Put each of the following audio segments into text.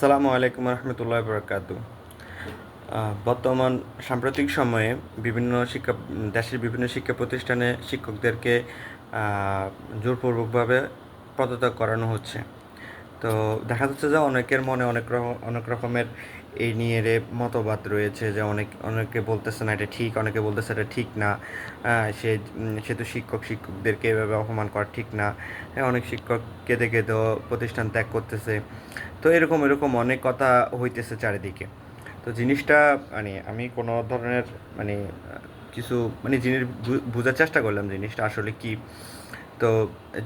আসসালামু আলাইকুম রহমতুল্লাহ বরকাত। বর্তমান সাম্প্রতিক সময়ে বিভিন্ন শিক্ষা, দেশের বিভিন্ন শিক্ষা প্রতিষ্ঠানে শিক্ষকদেরকে জোরপূর্বকভাবে পদত্যাগ করানো হচ্ছে। তো দেখা যাচ্ছে যে অনেকের মনে অনেক অনেক রকমের এই নিয়ে রে মতবাদ রয়েছে যে অনেক অনেকে বলতেছে না এটা ঠিক অনেকে বলতেছে এটা ঠিক না। সে উম, সে তো শিক্ষক শিক্ষকদেরকে এভাবে অপমান করা ঠিক না। হ্যাঁ, অনেক শিক্ষক কেঁদে কেঁদেও প্রতিষ্ঠান ত্যাগ করতেছে। তো এরকম এরকম অনেক কথা হইতেছে চারিদিকে। তো জিনিসটা মানে আমি কোনো ধরনের মানে কিছু মানে জিনিস বোঝার চেষ্টা করলাম জিনিসটা আসলে কি। তো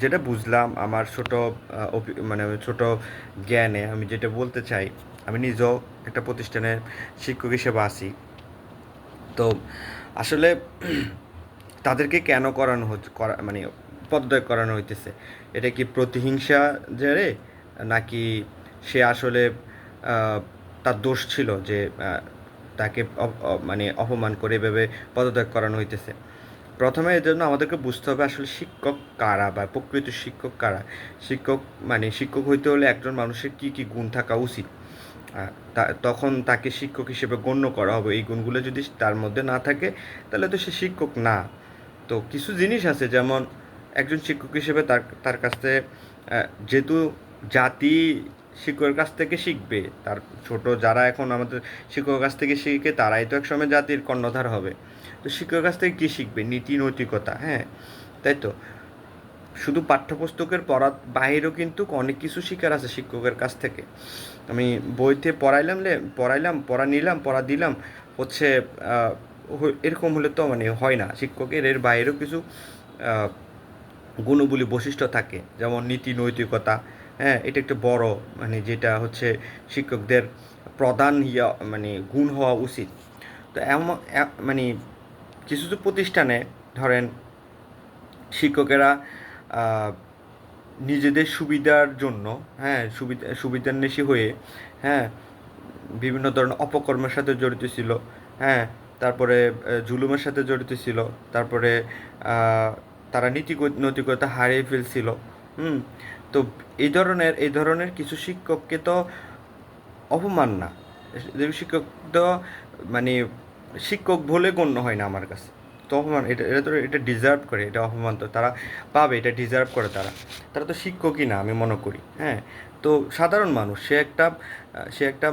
যেটা বুঝলাম আমার ছোট মানে ছোট জ্ঞানে আমি যেটা বলতে চাই, আমি নিজেও একটা প্রতিষ্ঠানের শিক্ষক হিসেবে আছি। তো আসলে তাদেরকে কেন করানো হচ্ছে করা মানে পদত্যাগ করানো হইতেছে? এটা কি প্রতিহিংসা জেরে নাকি সে আসলে তার দোষ ছিল যে তাকে মানে অপমান করে এভাবে পদত্যাগ করানো হইতেছে? প্রথমে এর জন্য আমাদেরকে বুঝতে হবে আসলে শিক্ষক কারা বা প্রকৃত শিক্ষক কারা। শিক্ষক মানে শিক্ষক হইতে হলে একজন মানুষের কি কি গুণ থাকা উচিত। তখন তাকে শিক্ষক হিসেবে গণ্য করা হবে। এই গুণগুলো যদি তার মধ্যে না থাকে, তাহলে তো সে শিক্ষক না। তো কিছু জিনিস আছে, যেমন একজন শিক্ষক হিসেবে তার তার কাছে যেহেতু জাতি শিক্ষকের কাছ থেকে শিখবে। তার ছোট যারা এখন আমাদের শিক্ষকের কাছ থেকে শিখে তারাই তো একসময় জাতির কর্ণধার হবে। তো শিক্ষকের কাছ থেকে কী শিখবে? নীতি নৈতিকতা হ্যাঁ? তাই তো? শুধু পাঠ্যপুস্তকের পড়ার বাইরেও কিন্তু অনেক কিছু শিকার আছে শিক্ষকের কাছ থেকে। আমি বইতে পড়াইলাম লে পড়াইলাম পড়া নিলাম পড়া দিলাম হচ্ছে এরকম হলে তো মানে হয় না। শিক্ষকের এর বাইরেও কিছু আহ, গুণবলী বৈশিষ্ট্য থাকে। যেমন নীতি নৈতিকতা হ্যাঁ এটা একটা বড় মানে যেটা হচ্ছে শিক্ষকদের প্রধান ইয়া মানে গুণ হওয়া উচিত। তো এমন মানে কিছু কিছু প্রতিষ্ঠানে ধরেন শিক্ষকেরা নিজেদের সুবিধার জন্য হ্যাঁ সুবিধা, সুবিধান্বেষী হয়ে হ্যাঁ বিভিন্ন ধরনের অপকর্মের সাথে জড়িত ছিল হ্যাঁ তারপরে জুলুমের সাথে জড়িত ছিল, তারপরে তারা নীতি নৈতিকতা হারিয়ে ফেলছিল হুম, তো এই ধরনের এই ধরনের কিছু শিক্ষককে তো অপমান না। শিক্ষক তো মানে শিক্ষক বলে গণ্য হয় না আমার কাছে। তো অপমান, এটা এটা তো এটা ডিজার্ভ করে, এটা অপমান তো তারা পাবে, এটা ডিজার্ভ করে তারা। তারা তো শিক্ষকই না, আমি মনে করি হ্যাঁ। তো সাধারণ মানুষ, সে একটা সে একটা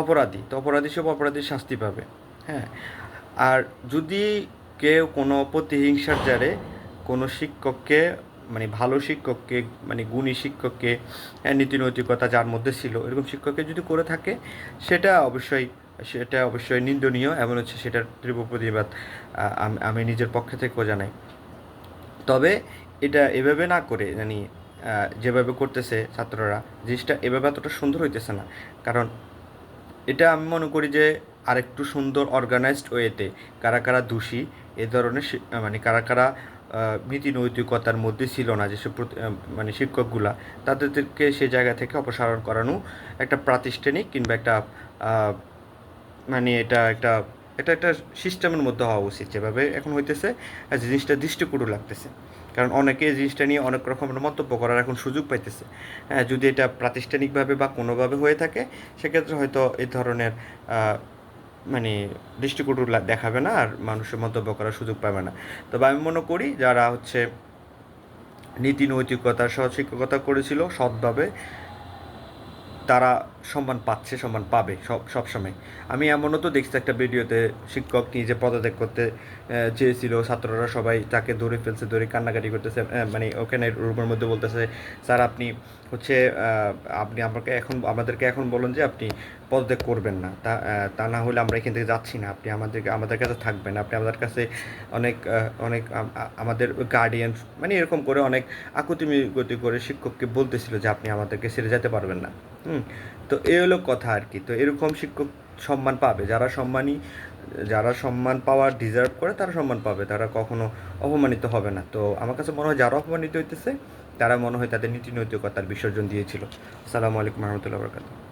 অপরাধী, তো অপরাধী সব অপরাধীর শাস্তি পাবে হ্যাঁ। আর যদি কেউ কোনো প্রতিহিংসার জারে কোনো শিক্ষককে মানে ভালো শিক্ষককে মানে গুণী শিক্ষককে নীতি নৈতিকতা যার মধ্যে ছিল, এরকম শিক্ষককে যদি করে থাকে, সেটা অবশ্যই সেটা অবশ্যই নিন্দনীয়, এমন হচ্ছে সেটার তীব্র প্রতিবাদ আমি- নিজের পক্ষ থেকেও জানাই। তবে এটা এভাবে না করে জানি যেভাবে করতেছে ছাত্ররা, জিনিসটা এভাবে এতটা সুন্দর হইতেছে না। কারণ এটা আমি মনে করি যে আরেকটু সুন্দর অর্গানাইজড ওয়েতে কারা কারা দোষী, এ ধরনের মানে কারা কারা নীতি নৈতিকতার মধ্যে ছিল না যেসব মানে শিক্ষকগুলা, তাদেরকে সেই জায়গা থেকে অপসারণ করানো একটা প্রাতিষ্ঠানিক কিংবা একটা মানে এটা একটা এটা একটা সিস্টেমের মধ্যে হওয়া উচিত। যেভাবে এখন হইতেছে জিনিসটা দৃষ্টিকটু লাগতেছে। কারণ অনেকে এই জিনিসটা নিয়ে অনেক রকমের মন্তব্য করার এখন সুযোগ পাইতেছে। যদি এটা প্রাতিষ্ঠানিকভাবে বা কোনোভাবে হয়ে থাকে, সেক্ষেত্রে হয়তো এই ধরনের মানে দৃষ্টিকটু দেখাবে না আর মানুষের মন্তব্য করার সুযোগ পাবে না। তবে আমি মনে করি যারা হচ্ছে নীতি নৈতিকতা সহ শিক্ষকতা করেছিল সৎভাবে তারা সম্মান পাচ্ছে, সম্মান পাবে সব সবসময় আমি এমনও তো দেখছি একটা ভিডিওতে শিক্ষক নিজে পদত্যাগ করতে চেয়েছিল। ছাত্ররা সবাই তাকে ধরে ফেলছে, ধরে কান্নাকাটি করতেছে মানে ওখানে রুমের মধ্যে বলতেছে, স্যার, আপনি হচ্ছে আপনি আমাকে এখন, আমাদেরকে এখন বলুন যে আপনি পদত্যাগ করবেন না। তা তা না হলে আমরা এখান থেকে যাচ্ছি না। আপনি আমাদেরকে, আমাদের কাছে থাকবেন। আপনি আমাদের কাছে অনেক অনেক আমাদের গার্ডিয়ান মানে এরকম করে অনেক আকুতি গতি করে শিক্ষককে বলতেছিল যে আপনি আমাদেরকে ছেড়ে যেতে পারবেন না। হুম, তো এ হলো কথা আর কি। তো এরকম শিক্ষক সম্মান পাবে। যারা সম্মানী, যারা সম্মান পাওয়ার ডিজার্ভ করে, তারা সম্মান পাবে। তারা কখনো অপমানিত হবে না। তো আমার কাছে মনে হয় যারা অপমানিত হইতেছে, তারা মনে হয় তাদের নীতি নৈতিকতার বিসর্জন দিয়েছিল। আসসালামু আলাইকুম রহমতুল্লাহ বরকাত